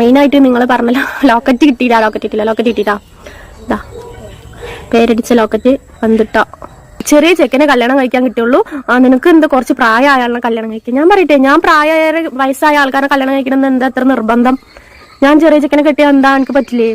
മെയിനായിട്ട് നിങ്ങൾ പറഞ്ഞല്ലോ ലോക്കറ്റ് കിട്ടിയില്ല ലോക്കറ്റ് കിട്ടിയില്ല ലോക്കറ്റ് കിട്ടിയിട്ടാ. പേരടിച്ച ലോക്കറ്റ് വന്നിട്ടോ. ചെറിയ ചെക്കനെ കല്യാണം കഴിക്കാൻ കിട്ടുള്ളൂ നിനക്ക് എന്താ കുറച്ച് പ്രായമായ ആളിനെ കല്യാണം കഴിക്കാൻ. ഞാൻ പറയട്ടെ ഞാൻ പ്രായമായ വയസ്സായ ആൾക്കാരെ കല്യാണം കഴിക്കണം എന്താ അത്ര നിർബന്ധം? ഞാൻ ചെറിയ ചെക്കനെ കെട്ടിയാൽ എന്താ എനിക്ക് പറ്റില്ലേ?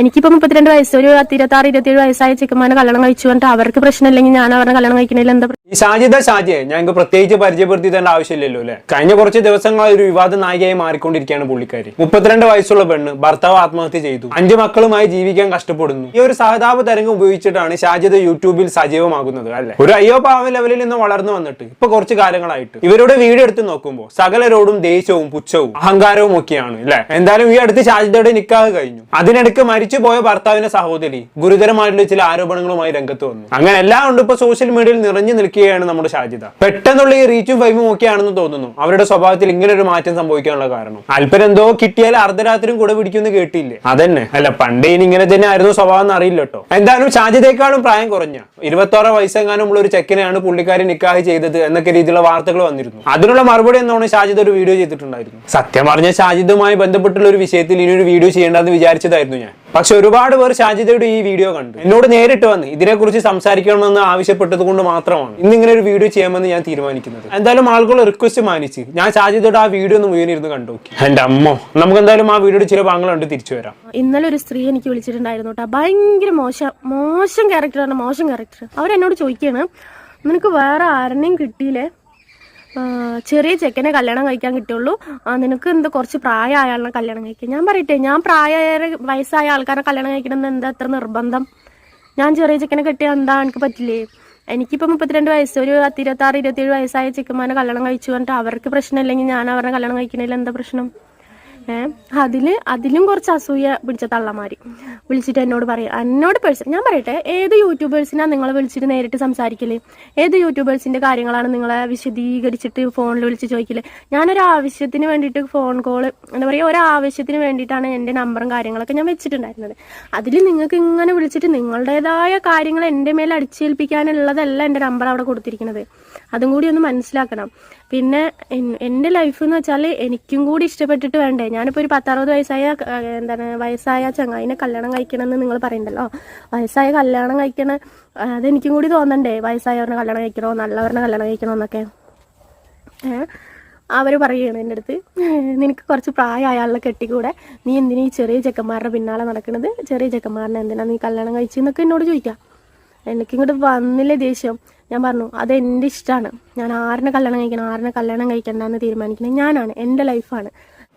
എനിക്കിപ്പോ മുപ്പത്തിരണ്ട് വയസ്സ് ഒരു ഇരുപത്താറ് ഇരുപത്തിയേഴ് വയസ്സായ ചെക്കന്മാരെ കല്യാണം കഴിച്ചു പറഞ്ഞിട്ട് അവർക്ക് പ്രശ്നമില്ലെങ്കിൽ ഞാൻ അവരുടെ കല്യാണം കഴിക്കണില്ല എന്താ ഈ ഷാജിദ ഷാജിയെ ഞാൻ ഞങ്ങൾക്ക് പ്രത്യേകിച്ച് പരിചയപ്പെടുത്തി ആവശ്യമില്ലല്ലോ അല്ലെ? കഴിഞ്ഞ കുറച്ച് ദിവസങ്ങളായി ഒരു വിവാദ നായികയായി മാറിക്കൊണ്ടിരിക്കുകയാണ് പുള്ളിക്കാരി. മുപ്പത്തിരണ്ട് വയസ്സുള്ള പെണ്ണ് ഭർത്താവ് ആത്മഹത്യ ചെയ്തു. അഞ്ചു മക്കളുമായി ജീവിക്കാൻ കഷ്ടപ്പെടുന്നു. ഈ ഒരു സഹതാപ തരംഗം ഉപയോഗിച്ചിട്ടാണ് ഷാജിദ യൂട്യൂബിൽ സജീവമാകുന്നത് അല്ലെ? ഒരു അയ്യോ പാവ ലെവലിൽ നിന്ന് വളർന്നു വന്നിട്ട്. ഇപ്പൊ കുറച്ച് കാലങ്ങളായിട്ട്. ഇവരുടെ വീട് എടുത്ത് നോക്കുമ്പോൾ സകലരോടും ദേഷ്യവും പുച്ഛവും അഹങ്കാരവും ഒക്കെയാണ് അല്ലെ? എന്തായാലും ഈ അടുത്ത് ഷാജിദയുടെ നിക്കാഹ് കഴിഞ്ഞു. അതിനിടയ്ക്ക് മരിച്ചു പോയ ഭർത്താവിന്റെ സഹോദരി ഗുരുതരമായിട്ടുള്ള ചില ആരോപണങ്ങളുമായി രംഗത്ത് വന്നു. അങ്ങനെ എല്ലാം ഉണ്ട് ഇപ്പൊ സോഷ്യൽ മീഡിയയിൽ നിറഞ്ഞു നിൽക്കുകയാണ് നമ്മുടെ ഷാജിദ. പെട്ടെന്നുള്ള ഈ റീച്ചും ഫൈമും ഒക്കെയാണെന്ന് തോന്നുന്നു. അവരുടെ സ്വഭാവത്തിൽ ഇങ്ങനെ ഒരു മാറ്റം സംഭവിക്കാനുള്ള കാരണം. അല്പം എന്തോ കിട്ടിയാൽ അർദ്ധരാത്രിയും കൂടെ പിടിക്കുമെന്ന് കേട്ടില്ലേ? അതന്നെ. അല്ല പണ്ടേ ഇങ്ങനെ തന്നെ ആയിരുന്നു സ്വഭാവം എന്ന് അറിയില്ല കേട്ടോ. എന്തായാലും ഷാജിദേക്കാളും പ്രായം കുറഞ്ഞ ഇരുപത്തോറ വയസ്സെങ്ങാനും ഉള്ള ഒരു ചെക്കനെയാണ് പുള്ളിക്കാരി നിക്കാഹ് ചെയ്തത് എന്നൊക്കെ രീതിയിലുള്ള വാർത്തകൾ വന്നിരുന്നു. അതിനുള്ള മറുപടി എന്നാണ് ഷാജിദ് ഒരു വീഡിയോ ചെയ്തിട്ടുണ്ടായിരുന്നു സത്യം പറഞ്ഞ ഷാജിദുമായി ബന്ധപ്പെട്ടുള്ള ഒരു വിഷയത്തിൽ ഇനി ഒരു വീഡിയോ ചെയ്യേണ്ടെന്ന് വിചാരിച്ചതായിരുന്നു ഞാൻ. പക്ഷെ ഒരുപാട് പേർ ഷാജിദയുടെ ഈ വീഡിയോ കണ്ടു. എന്നോട് നേരിട്ട് വന്ന് ഇതിനെക്കുറിച്ച് സംസാരിക്കണമെന്ന് ആവശ്യപ്പെട്ടത് കൊണ്ട് മാത്രമാണ് ഇന്ന് ഇങ്ങനെ ഒരു വീഡിയോ ചെയ്യാമെന്ന് ഞാൻ തീരുമാനിക്കുന്നത്. എന്തായാലും ആളുകളെ റിക്വസ്റ്റ് മാനിച്ച്. ഞാൻ ഷാജിദയുടെ ആ വീഡിയോ ഒന്ന് മുഴുവൻ ഇരുന്ന് കണ്ടു എന്റെ അമ്മോ നമുക്ക് എന്തായാലും ആ വീഡിയോയുടെ ചില ഭാഗങ്ങൾ കണ്ട് തിരിച്ചു വരാം. ഇന്നലെ ഒരു സ്ത്രീ എനിക്ക് വിളിച്ചിട്ടുണ്ടായിരുന്നു കേട്ടോ ഭയങ്കര മോശം മോശം ക്യാരക്ടറാണ് മോശം ക്യാരക്ടർ അവരെന്നോട് ചോദിക്കുകയാണ് നിനക്ക് വേറെ ആരെയും കിട്ടിയില്ലേ? ചെറിയ ചെക്കനെ കല്യാണം കഴിക്കാൻ കിട്ടുള്ളൂ നിനക്ക് എന്ത് കുറച്ച് പ്രായമായ ആളിനെ കല്യാണം കഴിക്കാൻ. ഞാൻ പറയട്ടെ ഞാൻ പ്രായമായ വയസ്സായ ആൾക്കാരെ കല്യാണം കഴിക്കണം എന്ന് എന്താ അത്ര നിർബന്ധം? ഞാൻ ചെറിയ ചെക്കനെ കെട്ടിയാൽ എന്താ എനിക്ക് പറ്റില്ലേ? എനിക്കിപ്പോൾ മുപ്പത്തിരണ്ട് വയസ്സ് ഒരു പത്ത് ഇരുപത്താറ് ഇരുപത്തേഴ് വയസ്സായ ചെക്കന്മാരെ കല്യാണം കഴിച്ചു പറഞ്ഞിട്ട് അവർക്ക് പ്രശ്നമില്ലെങ്കിൽ ഞാൻ അവരുടെ കല്യാണം കഴിക്കണില്ല എന്താ പ്രശ്നം? ഏഹ് അതിൽ കുറച്ച് അസൂയ പിടിച്ച തള്ളമാരി. വിളിച്ചിട്ട് എന്നോട് പറയും എന്നോട് പേഴ്സൺ ഞാൻ പറയട്ടെ ഏത് യൂട്യൂബേഴ്സിനാ നിങ്ങളെ വിളിച്ചിട്ട് നേരിട്ട് സംസാരിക്കൽ? ഏത് യൂട്യൂബേഴ്സിന്റെ കാര്യങ്ങളാണ് നിങ്ങളെ വിശദീകരിച്ചിട്ട് ഫോണിൽ വിളിച്ച് ചോദിക്കൽ? ഞാനൊരു ആവശ്യത്തിന് വേണ്ടിയിട്ട് ഫോൺ കോൾ എന്താ പറയുക ഒരു ആവശ്യത്തിന് വേണ്ടിയിട്ടാണ് എന്റെ നമ്പറും കാര്യങ്ങളൊക്കെ ഞാൻ വെച്ചിട്ടുണ്ടായിരുന്നത്. അതിൽ നിങ്ങൾക്ക് ഇങ്ങനെ വിളിച്ചിട്ട് നിങ്ങളുടേതായ കാര്യങ്ങൾ എന്റെ മേലെ അടിച്ചേൽപ്പിക്കാനുള്ളതല്ല എന്റെ നമ്പർ അവിടെ കൊടുത്തിരിക്കുന്നത്. അതും കൂടി ഒന്ന് മനസ്സിലാക്കണം. പിന്നെ എൻ- എന്റെ ലൈഫ് എന്ന് വെച്ചാൽ എനിക്കും കൂടി ഇഷ്ടപ്പെട്ടിട്ട് വേണ്ടേ? ഞാനിപ്പോൾ ഒരു പത്തറുപത് വയസ്സായ എന്താണ് വയസ്സായ ചങ്ങായിനെ കല്യാണം കഴിക്കണം എന്ന് നിങ്ങൾ പറയണ്ടല്ലോ? വയസ്സായ കല്യാണം കഴിക്കണ അതെനിക്കും കൂടി തോന്നണ്ടേ? വയസ്സായവരുടെ കല്യാണം കഴിക്കണോ? നല്ലവരുടെ കല്യാണം കഴിക്കണോ എന്നൊക്കെ അവർ പറയുകയാണ് എന്റെ അടുത്ത് നിനക്ക് കുറച്ച് പ്രായമായ ആളെ കെട്ടിക്കൂടെ? നീ എന്തിനാ ഈ ചെറിയ ചെക്കന്മാരുടെ പിന്നാലെ നടക്കുന്നത് ചെറിയ ചെക്കന്മാരനെ എന്തിനാ നീ കല്യാണം കഴിച്ചെന്നൊക്കെ എന്നോട് ചോദിക്കാം. എനിക്കിങ്ങോട്ട് വന്നില്ലേ ദേഷ്യം. ഞാൻ പറഞ്ഞു അത് എന്റെ ഇഷ്ടമാണ് ഞാൻ ആരിനെ കല്യാണം കഴിക്കണം ആരിനെ കല്യാണം കഴിക്കണ്ടെന്ന് തീരുമാനിക്കുന്നത് ഞാനാണ് എന്റെ ലൈഫാണ്.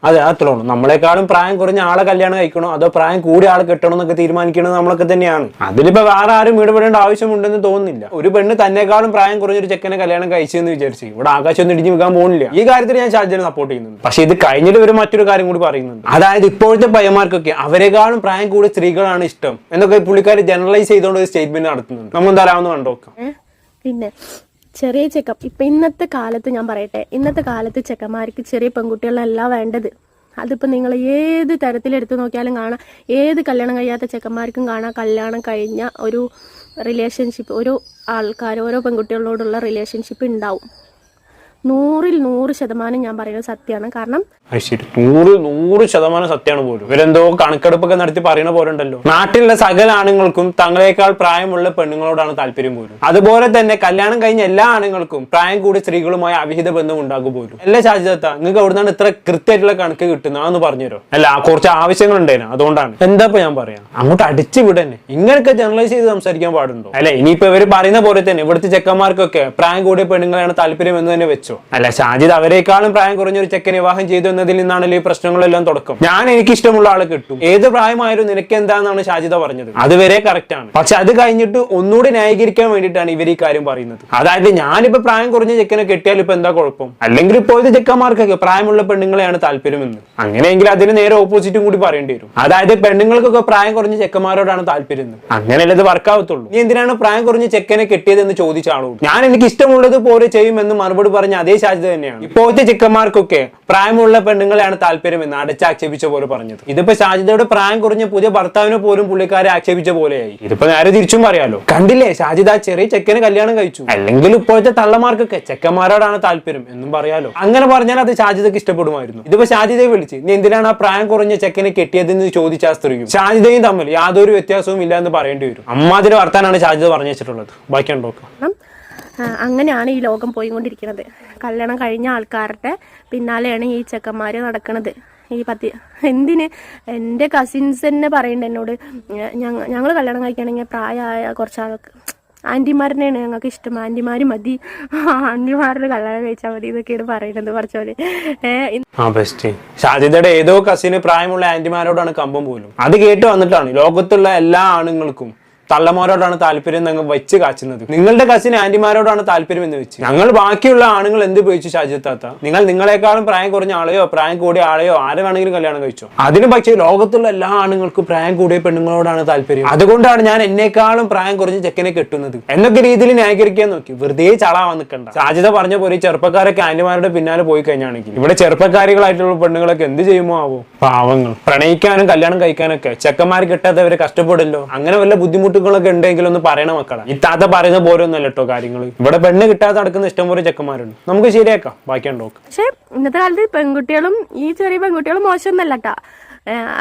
അതെ അത്രേ നമ്മളെക്കാളും പ്രായം കുറഞ്ഞ ആളെ കല്യാണം കഴിക്കണോ അതോ പ്രായം കൂടിയ ആളെ കെട്ടണോ എന്നൊക്കെ തീരുമാനിക്കുന്നത് നമ്മളൊക്കെ തന്നെയാണ്. അതിലിപ്പോ വേറെ ആരും ഇടപെടേണ്ട ആവശ്യമുണ്ടെന്ന് തോന്നുന്നില്ല. ഒരു പെണ്ണ് തന്നെക്കാളും പ്രായം കുറഞ്ഞൊരു ചെക്കനെ കല്യാണം കഴിച്ചെന്ന് വിചാരിച്ചു ഇവിടെ ആകാശം ഒന്നും ഇടിഞ്ഞു വെക്കാൻ പോകുന്നില്ല. ഈ കാര്യത്തിൽ ഞാൻ ഷാജിനെ സപ്പോർട്ട് ചെയ്യുന്നുണ്ട്. പക്ഷെ ഇത് കഴിഞ്ഞിട്ട് ഒരു മറ്റൊരു കാര്യം കൂടി പറയുന്നുണ്ട്. അതായത് ഇപ്പോഴത്തെ പയ്യന്മാർക്കൊക്കെ അവരെക്കാളും പ്രായം കൂടിയ സ്ത്രീകളാണ് ഇഷ്ടം എന്നൊക്കെ പുള്ളിക്കാർ ജനറലൈസ് ചെയ്തുകൊണ്ട് ഒരു സ്റ്റേറ്റ്മെന്റ് നടത്തുന്നുണ്ട്. നമ്മൾ എന്തായാലും കണ്ടോക്കാം? പിന്നെ ചെറിയ ചെക്കം ഇപ്പം ഇന്നത്തെ കാലത്ത് ഞാൻ പറയട്ടെ ഇന്നത്തെ കാലത്ത് ചെക്കന്മാർക്ക് ചെറിയ പെൺകുട്ടികളല്ല വേണ്ടത്. അതിപ്പോൾ നിങ്ങൾ ഏത് തരത്തിലെടുത്ത് നോക്കിയാലും കാണാം. ഏത് കല്യാണം കഴിയാത്ത ചെക്കന്മാർക്കും കാണാം. കല്യാണം കഴിഞ്ഞ ഒരു റിലേഷൻഷിപ്പ് ഒരു ആൾക്കാർ ഓരോ പെൺകുട്ടികളോടുള്ള റിലേഷൻഷിപ്പ് ഉണ്ടാവും. നൂറിൽ നൂറ് ശതമാനം ഞാൻ പറയുന്നത് സത്യമാണ്. കാരണം ശരി നൂറ് നൂറ് ശതമാനം സത്യമാണ് പോലും. ഇവരെന്തോ കണക്കെടുപ്പൊക്കെ നടത്തി പറയുന്ന പോലെ ഉണ്ടല്ലോ നാട്ടിലുള്ള സകല ആണുങ്ങൾക്കും തങ്ങളെക്കാൾ പ്രായമുള്ള പെണ്ണുങ്ങളോടാണ് താല്പര്യം പോലും. അതുപോലെ തന്നെ കല്യാണം കഴിഞ്ഞ എല്ലാ ആണുങ്ങൾക്കും പ്രായം കൂടി സ്ത്രീകളുമായി അവിഹിത ബന്ധം ഉണ്ടാകും പോലും. അല്ല ശാശ്വത നിങ്ങൾക്ക് എവിടുന്നാണ് ഇത്ര കൃത്യമായിട്ടുള്ള കണക്ക് കിട്ടുന്നത്? അതൊന്ന് പറഞ്ഞുതരോ അല്ല കുറച്ച് ആവശ്യങ്ങൾ ഉണ്ടായിരുന്നു അതുകൊണ്ടാണ്. എന്താ ഇപ്പൊ ഞാൻ പറയാം? അങ്ങോട്ട് അടിച്ചു വിടന്നെ. ഇങ്ങനെയൊക്കെ ജനറലൈസ് ചെയ്ത് സംസാരിക്കാൻ പാടുണ്ടോ? അല്ലെ ഇനിയിപ്പോ ഇവർ പറയുന്ന പോലെ തന്നെ ഇവിടുത്തെ ചെക്കന്മാർക്കൊക്കെ പ്രായം കൂടിയ പെണ്ണുങ്ങളെയാണ് താല്പര്യം എന്ന് തന്നെ വെച്ചോ? അല്ല ഷാജിദ് അവരെക്കാളും പ്രായം കുറഞ്ഞൊരു ചെക്കനെ വിവാഹം ചെയ്തു എന്നതിൽ നിന്നാണല്ലോ ഈ പ്രശ്നങ്ങളെല്ലാം തുടക്കം. ഞാൻ എനിക്ക് ഇഷ്ടമുള്ള ആളെ കിട്ടും. ഏത് പ്രായമായാലും നിനക്ക് എന്താണെന്നാണ് ഷാജിദ പറഞ്ഞത്? അതുവരെ കറക്റ്റ് ആണ്. പക്ഷെ അത് കഴിഞ്ഞിട്ട് ഒന്നുകൂടി ന്യായീകരിക്കാൻ വേണ്ടിയിട്ടാണ് ഇവർ ഈ കാര്യം പറയുന്നത്. അതായത് ഞാനിപ്പോ പ്രായം കുറഞ്ഞ ചെക്കനെ കെട്ടിയാൽ ഇപ്പൊ എന്താ കുഴപ്പം? അല്ലെങ്കിൽ ഇപ്പോഴത്തെ ചെക്കന്മാർക്കൊക്കെ പ്രായമുള്ള പെണ്ണുങ്ങളെയാണ് താല്പര്യമെന്ന്. അങ്ങനെയെങ്കിൽ അതിന് നേരെ ഓപ്പോസിറ്റും കൂടി പറയേണ്ടി വരും. അതായത് പെണ്ണുങ്ങൾക്കൊക്കെ പ്രായം കുറഞ്ഞ ചെക്കന്മാരോടാണ് താല്പര്യം അങ്ങനെയല്ലേ ഇത് വർക്കാവത്തുള്ളൂ നീ എന്തിനാണ് പ്രായം കുറഞ്ഞ ചെക്കനെ കെട്ടിയതെന്ന് ചോദിച്ച ആളോട്? ഞാൻ എനിക്ക് ഇഷ്ടമുള്ളത് പോലെ ചെയ്യുമെന്ന് മറുപടി പറഞ്ഞ അതേ സാധ്യത തന്നെയാണ്. ഇപ്പോഴത്തെ ചിക്കന്മാർക്കൊക്കെ പ്രായമുള്ള പെണ്ണുങ്ങളെയാണ് താല്പര്യമെന്ന് അടച്ചാക്ഷേപിച്ച പോലെ പറഞ്ഞത്. ഇതിപ്പോ സാജിദയുടെ പ്രായം കുറഞ്ഞ പുതിയ ഭർത്താവിനെ പോലും പുള്ളിക്കാരെ ആക്ഷേപിച്ച പോലെയായി. ഇതിപ്പോ നേരെ തിരിച്ചും പറയാലോ. കണ്ടില്ലേ സാജിദ ചെറിയ ചെക്കന് കല്യാണം കഴിച്ചു. അല്ലെങ്കിൽ ഇപ്പോഴത്തെ തള്ളമാർക്കൊക്കെ ചെക്കന്മാരോടാണ് താല്പര്യം എന്നും പറയാലോ. അങ്ങനെ പറഞ്ഞാൽ അത് ഷാജിദക്ക് ഇഷ്ടപ്പെടുമായിരുന്നു. ഇതിപ്പോ ഷാജിദയെ വിളിച്ച് നീ എന്തിനാണ് ആ പ്രായം കുറഞ്ഞ ചെക്കനെ കെട്ടിയതെന്ന് ചോദിച്ച ആ സ്ത്രീയും? ഷാജിദയും തമ്മിൽ യാതൊരു വ്യത്യാസവും ഇല്ല എന്ന് പറയേണ്ടി വരും. അമ്മാതിരി വർത്താനാണ് ഷാജിദ പറഞ്ഞു വെച്ചിട്ടുള്ളത് ബാക്കി ആ, അങ്ങനെയാണ് ഈ ലോകം പോയിക്കൊണ്ടിരിക്കുന്നത് കല്യാണം കഴിഞ്ഞ ആൾക്കാരുടെ പിന്നാലെയാണ് ഈ ചെക്കന്മാർ നടക്കുന്നത് ഈ പത്തി എന്തിന്? എന്റെ കസിൻസ് തന്നെ പറയുന്നുണ്ട് എന്നോട്. ഞങ്ങൾ കല്യാണം കഴിക്കുകയാണെങ്കിൽ പ്രായമായ കുറച്ച് ആൾക്ക് ആന്റിമാരനെയാണ് ഞങ്ങൾക്ക് ഇഷ്ടം. ആന്റിമാർ മതി. ആന്റിമാരുടെ കല്യാണം കഴിച്ചാൽ മതി ഇതൊക്കെയാണ് പറയുന്നത് കുറച്ച് പോലെ ആ ബെസ്റ്റ് ഷാജിദയുടെ ഏതോ കസിന് പ്രായമുള്ള ആന്റിമാരോടാണ് കമ്പം പോലും. അത് കേട്ട് വന്നിട്ടാണ്. ലോകത്തുള്ള എല്ലാ ആണുങ്ങൾക്കും തള്ളമാരോടാണ് താല്പര്യം ഞങ്ങൾ വെച്ച് കാച്ചുന്നത്. നിങ്ങളുടെ കസിൻ ആന്റിമാരോടാണ് താല്പര്യം എന്ന് വെച്ച്. ഞങ്ങൾ ബാക്കിയുള്ള ആണുങ്ങൾ എന്ത് ഉപയോഗിച്ചു ഷാജിത്താത്ത നിങ്ങൾ നിങ്ങളെക്കാളും പ്രായം കുറഞ്ഞ ആളെയോ പ്രായം കൂടിയ ആളെയോ ആരെ വേണമെങ്കിലും കല്യാണം കഴിച്ചോ? അതിന് പക്ഷേ ലോകത്തുള്ള എല്ലാ ആണുങ്ങൾക്കും പ്രായം കൂടിയ പെണ്ണുങ്ങളോടാണ് താല്പര്യം. അതുകൊണ്ടാണ് ഞാൻ എന്നെക്കാളും പ്രായം കുറഞ്ഞ ചെക്കനെ കെട്ടുന്നത്. എന്നൊക്കെ രീതിയിൽ ന്യായീകരിക്കാൻ നോക്കി. വെറുതെ ചളാവാൻ നിൽക്കണ്ട. ഷാജിത പറഞ്ഞ പോലെ ചെറുപ്പക്കാരൊക്കെ ആന്റിമാരുടെ പിന്നാലെ പോയി കഴിഞ്ഞാണെങ്കിൽ ഇവിടെ ചെറുപ്പക്കാരികളായിട്ടുള്ള പെണ്ണുങ്ങളൊക്കെ എന്ത് ചെയ്യുമോ ആവോ? പാവങ്ങൾ. പ്രണയിക്കാനും കല്യാണം കഴിക്കാനൊക്കെ. ചെക്കന്മാർ കിട്ടാത്തവരെ കഷ്ടപ്പെടല്ലോ അങ്ങനെ വല്ല ബുദ്ധിമുട്ടുകളൊക്കെ ഉണ്ടെങ്കിൽ ഒന്ന് പറയണ മക്കളെ. ഈ താത്ത പറയുന്ന പോലെ ഒന്നല്ല കേട്ടോ കാര്യങ്ങൾ ഇവിടെ പെണ്ണ് കിട്ടാതെ നടക്കുന്ന ഇഷ്ടംപോലെ ചെക്കന്മാരുണ്ട്. നമുക്ക് ശരിയാക്കാം. ബാക്കി പക്ഷേ ഇന്നത്തെ കാലത്ത് പെൺകുട്ടികളും ഈ ചെറിയ പെൺകുട്ടികളും മോശമൊന്നല്ല കേട്ടാ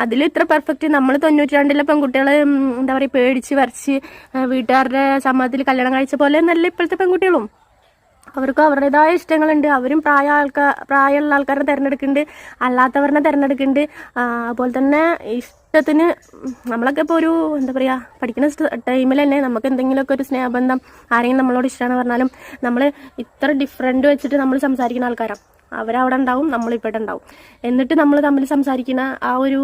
അതിൽ ഇത്ര പെർഫെക്റ്റ് നമ്മൾ തൊണ്ണൂറ്റി രണ്ടിലെ പെൺകുട്ടികളെ എന്താ പറയുക പേടിച്ച് വരച്ച് വീട്ടുകാരുടെ സമ്മതത്തിൽ കല്യാണം കഴിച്ച പോലെ നല്ല ഇപ്പോഴത്തെ പെൺകുട്ടികളും. അവർക്കും അവരുടേതായ ഇഷ്ടങ്ങളുണ്ട്. അവരും പ്രായ ആൾക്കാർ പ്രായമുള്ള ആൾക്കാരെ തിരഞ്ഞെടുക്കുന്നുണ്ട്. അല്ലാത്തവരെ തിരഞ്ഞെടുക്കുന്നുണ്ട്. അതുപോലെ തന്നെ ഇഷ്ടത്തിന് നമ്മളൊക്കെ ഇപ്പോൾ ഒരു എന്താ പറയുക പഠിക്കുന്ന ടൈമിൽ തന്നെ നമുക്ക് എന്തെങ്കിലുമൊക്കെ ഒരു സ്നേഹബന്ധം ആരെങ്കിലും നമ്മളോട് ഇഷ്ടമാണ് പറഞ്ഞാലും നമ്മൾ ഇത്ര ഡിഫറെന്റ് വെച്ചിട്ട് നമ്മൾ സംസാരിക്കുന്ന ആൾക്കാരാണ് അവരവിടെ ഉണ്ടാവും നമ്മൾ ഇവിടെ ഉണ്ടാവും. എന്നിട്ട് നമ്മൾ തമ്മിൽ സംസാരിക്കുന്ന ആ ഒരു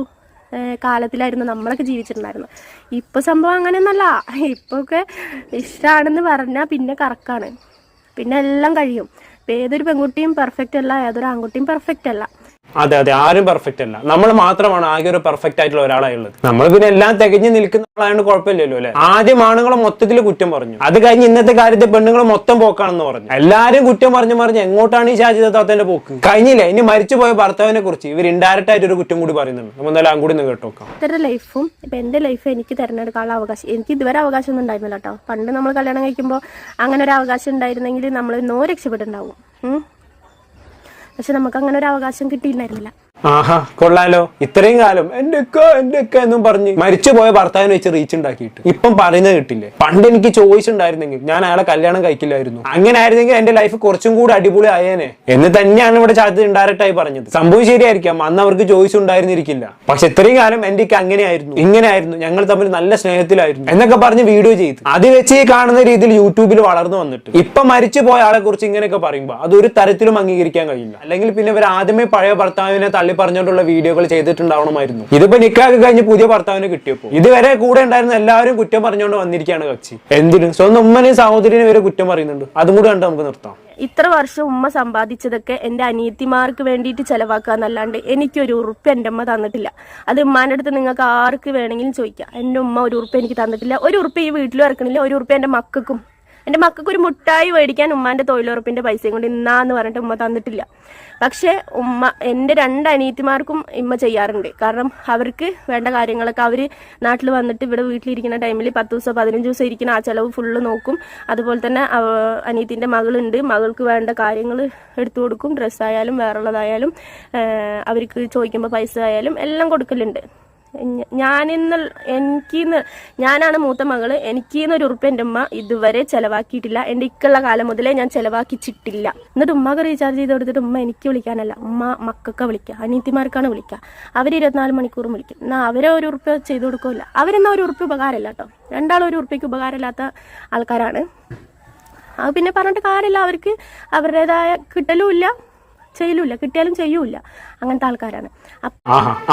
കാലത്തിലായിരുന്നു നമ്മളൊക്കെ ജീവിച്ചിട്ടുണ്ടായിരുന്നു ഇപ്പോൾ സംഭവം അങ്ങനെയൊന്നല്ല. ഇപ്പോൾ ഒക്കെ ഇഷ്ടമാണെന്ന് പറഞ്ഞാൽ പിന്നെ കറക്കാണ്. പിന്നെ എല്ലാം കഴിയും. ഏതൊരു പെൺകുട്ടിയും പെർഫെക്റ്റ് അല്ല ഏതൊരു ആൺകുട്ടിയും പെർഫെക്റ്റ് അല്ല. അതെ അതെ. ആരും പെർഫെക്റ്റ് അല്ല. നമ്മൾ മാത്രമാണ് ആകെ ഒരു പെർഫെക്റ്റ് ആയിട്ടുള്ള ഒരാളായുള്ളത്. നമ്മൾ പിന്നെ എല്ലാം തികഞ്ഞു നിൽക്കുന്ന ആളായതുകൊണ്ട് കുഴപ്പമില്ലല്ലോ അല്ലെ? ആദ്യം ആണുങ്ങളെ മൊത്തത്തിൽ കുറ്റം പറഞ്ഞു. അത് കഴിഞ്ഞ് ഇന്നത്തെ കാര്യത്തിൽ പെണ്ണുങ്ങൾ മൊത്തം പോക്കാണെന്ന് പറഞ്ഞു. എല്ലാരും കുറ്റം പറഞ്ഞു പറഞ്ഞു എങ്ങോട്ടാണ് ഈ ഷാജിദ താത്തന്റെ പോക്ക്? കഴിഞ്ഞില്ല? ഇനി മരിച്ചു പോയ ഭർത്താവിനെ കുറിച്ച് ഇവർ ഇൻഡയറക്റ്റ് ആയിട്ട് ഒരു കുറ്റം കൂടി പറയുന്നുണ്ട്. നമ്മൾ എന്തായാലും അങ്ങോട്ട് ഒന്ന് കേട്ടോക്കാം ഇത്തരം ലൈഫും ഇപ്പൊ എന്റെ ലൈഫ് എനിക്ക് തിരഞ്ഞെടുക്കാനുള്ള അവകാശം എനിക്ക് ഇതുവരെ അവകാശം ഒന്നും ഉണ്ടായിരുന്നില്ല കേട്ടോ. പണ്ട് നമ്മൾ കല്യാണം കഴിക്കുമ്പോൾ അങ്ങനെ ഒരു അവകാശം ഉണ്ടായിരുന്നെങ്കിൽ നമ്മൾ നോ രക്ഷപ്പെട്ടുണ്ടാവും. പക്ഷെ നമുക്ക് അങ്ങനെ ഒരു അവകാശം കിട്ടിയിട്ടുണ്ടായിരുന്നില്ല. ആഹാ കൊള്ളാലോ. ഇത്രയും കാലം എന്റെ അക്ക എന്റെ എന്നും പറഞ്ഞ് മരിച്ചുപോയ ഭർത്താവിനെ വെച്ച് റീച്ച് ഉണ്ടാക്കിയിട്ട്. ഇപ്പം പറയുന്നത് കിട്ടില്ലേ? പണ്ട് എനിക്ക് ചോയ്സ് ഉണ്ടായിരുന്നെങ്കിൽ ഞാൻ അയാളെ കല്യാണം കഴിക്കില്ലായിരുന്നു. അങ്ങനെ ആയിരുന്നെങ്കിൽ എന്റെ ലൈഫ് കുറച്ചും കൂടി അടിപൊളി ആയേനെ. എന്ന് തന്നെയാണ് ഇവിടെ ചാർജ് ഇൻഡയറക്റ്റ് ആയി പറഞ്ഞത്. സംഭവം ശരിയായിരിക്കാം. അന്ന് അവർക്ക് ചോയ്സ് ഉണ്ടായിരുന്നിരിക്കില്ല പക്ഷെ ഇത്രയും കാലം എന്റെ ഒക്കെ അങ്ങനെയായിരുന്നു. ഇങ്ങനെയായിരുന്നു. ഞങ്ങൾ തമ്മിൽ നല്ല സ്നേഹത്തിലായിരുന്നു. എന്നൊക്കെ പറഞ്ഞ് വീഡിയോ ചെയ്തു. അത് വെച്ച് കാണുന്ന രീതിയിൽ യൂട്യൂബിൽ വളർന്നു വന്നിട്ട്. ഇപ്പൊ മരിച്ചു പോയ ആളെ കുറിച്ച് ഇങ്ങനെയൊക്കെ പറയുമ്പോൾ അത് ഒരു തരത്തിലും അംഗീകരിക്കാൻ കഴിയില്ല. അല്ലെങ്കിൽ പിന്നെ ഇവർ ആദ്യമേ പഴയ ഭർത്താവിനെ തള്ളി പറഞ്ഞുകൊണ്ടുള്ള വീഡിയോകൾ ചെയ്തിട്ടുണ്ടാവണമായിരുന്നു. ഇതിപ്പോ നിക്കാക്ക് കഴിഞ്ഞ് പുതിയ ഭർത്താവിനെ കിട്ടിയപ്പോ? ഇതുവരെ കൂടെ ഉണ്ടായിരുന്ന എല്ലാവരും കുറ്റം പറഞ്ഞുകൊണ്ട് വന്നിരിക്കുകയാണ് കക്ഷി. എന്തിനും? സ്വന്തം ഉമ്മനെയും സഹോദരനും വരെ കുറ്റം പറയുന്നുണ്ട്. അതും കൂടെ കണ്ട് നമുക്ക് നിർത്താം. ഇത്ര വർഷം ഉമ്മ സമ്പാദിച്ചതൊക്കെ എന്റെ അനിയത്തിമാർക്ക് വേണ്ടിയിട്ട് ചെലവാക്കുക എന്നല്ലാണ്ട് എനിക്കൊരു ഉറുപ്പ് എന്റെ ഉമ്മ തന്നിട്ടില്ല. അത് ഉമ്മാന്റെ അടുത്ത് നിങ്ങൾക്ക് ആർക്ക് വേണമെങ്കിലും ചോദിക്കാം. എന്റെ ഉമ്മ ഒരു ഉറുപ്പ് എനിക്ക് തന്നിട്ടില്ല. ഒരു ഉറുപ്പ് ഈ വീട്ടിലും ഇറക്കണില്ല. ഒരു ഉറുപ്പ് എന്റെ മക്കൾക്കും എന്റെ മക്കൾക്ക് ഒരു മുട്ടായി മേടിക്കാൻ ഉമ്മാന്റെ തൊഴിലുറപ്പിന്റെ പൈസയും കൊണ്ട് ഇന്നാന്ന് പറഞ്ഞിട്ട് ഉമ്മ തന്നിട്ടില്ല. പക്ഷേ ഉമ്മ എന്റെ രണ്ട് അനിയത്തിമാർക്കും ഇമ്മ ചെയ്യാറുണ്ട്. കാരണം അവർക്ക് വേണ്ട കാര്യങ്ങളൊക്കെ അവർ നാട്ടിൽ വന്നിട്ട് ഇവിടെ വീട്ടിലിരിക്കുന്ന ടൈമിൽ പത്ത് ദിവസം പതിനഞ്ച് ദിവസം ഇരിക്കുന്ന ആ ചിലവ് ഫുള്ള് നോക്കും. അതുപോലെ തന്നെ അനിയത്തിന്റെ മകളുണ്ട്. മകൾക്ക് വേണ്ട കാര്യങ്ങൾ എടുത്തു കൊടുക്കും. ഡ്രസ്സായാലും വേറുള്ളതായാലും അവർക്ക് ചോദിക്കുമ്പോൾ പൈസ ആയാലും എല്ലാം കൊടുക്കലുണ്ട്. ഞാനിന്ന് എനിക്കിന്ന് ഞാനാണ് മൂത്ത മകൾ. എനിക്കിന്ന് ഒരു ഉറുപ്പ് എന്റെ ഉമ്മ ഇതുവരെ ചെലവാക്കിയിട്ടില്ല. എന്റെ ഇക്കുള്ള കാലം മുതലേ ഞാൻ ചെലവാക്കിച്ചിട്ടില്ല. എന്നിട്ട് ഉമ്മക്ക് റീചാർജ് ചെയ്ത് കൊടുത്തിട്ട് ഉമ്മ എനിക്ക് വിളിക്കാനല്ല. ഉമ്മ മക്കൾക്ക് വിളിക്കുക അനീത്തിമാർക്കാണ് വിളിക്കുക അവർ ഇരുപത്തിനാല് മണിക്കൂറും വിളിക്കും. എന്നാൽ അവരെ ഒരു ഉറുപ്പ് ചെയ്ത് കൊടുക്കില്ല അവരെന്നാ ഒരു ഉറുപ്പ് ഉപകാരമില്ല കേട്ടോ. രണ്ടാളും ഒരു ഉറുപ്പിക്ക് ഉപകാരമില്ലാത്ത ആൾക്കാരാണ്. അത് പിന്നെ പറഞ്ഞിട്ട് കാര്യമില്ല. അവർക്ക് അവരുടേതായ കിട്ടലും ചെയ്യൂല കിട്ടിയാലും ചെയ്യൂല. അങ്ങനത്തെ ആൾക്കാരാണ്.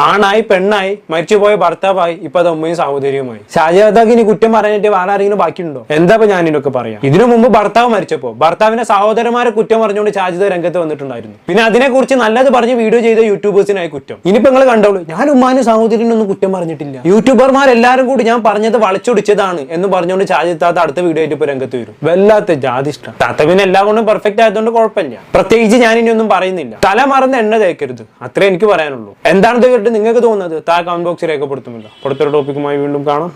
ആണായി പെണ്ണായി മരിച്ചുപോയ ഭർത്താവായി ഇപ്പൊ അത് അമ്മയും സഹോദരിയുമായി ഷാജാദാക്ക് ഇനി കുറ്റം പറഞ്ഞിട്ട് വേറെ ആരെങ്കിലും ബാക്കിയുണ്ടോ? എന്താ ഇപ്പൊ ഞാൻ ഇതിനൊക്കെ പറയാം? ഇതിനു മുമ്പ് ഭർത്താവ് മരിച്ചപ്പോ ഭർത്താവിന്റെ സഹോദരന്മാരെ കുറ്റം പറഞ്ഞുകൊണ്ട് ഷാജിദ രംഗത്ത് വന്നിട്ടുണ്ടായിരുന്നു. പിന്നെ അതിനെക്കുറിച്ച് നല്ലത് പറഞ്ഞ് വീഡിയോ ചെയ്ത യൂട്യൂബേഴ്സിനായി കുറ്റം. ഇനിയിപ്പോ നിങ്ങൾ കണ്ടോളൂ ഞാൻ ഉമ്മാനും സഹോദരനൊന്നും കുറ്റം പറഞ്ഞിട്ടില്ല. യൂട്യൂബർമാർ എല്ലാവരും കൂടി ഞാൻ പറഞ്ഞത് വളച്ചൊടിച്ചതാണ് എന്ന് പറഞ്ഞുകൊണ്ട് താത്ത അടുത്ത വീഡിയോ ആയിട്ട് ഇപ്പൊ രംഗത്ത് വരും. വല്ലാത്ത ജാതി ഇഷ്ടം താത്ത പിന്നെ എല്ലാം കൊണ്ടും പെർഫെക്റ്റ് ആയതുകൊണ്ട് കുഴപ്പമില്ല. പ്രത്യേകിച്ച് ഞാൻ ഇനി ഒന്നും പറയുന്നില്ല. തല മറന്ന് എണ്ണ തേക്കരുത്. അത്രേ എനിക്ക് പറയാനുള്ളൂ. എന്താണ് കേട്ടിട്ട് നിങ്ങൾക്ക് തോന്നുന്നത്? താ കമന്റ് ബോക്സിൽ രേഖപ്പെടുത്തുന്നില്ല പുറത്തൊരു ടോപ്പിക്കുമായി വീണ്ടും കാണാം.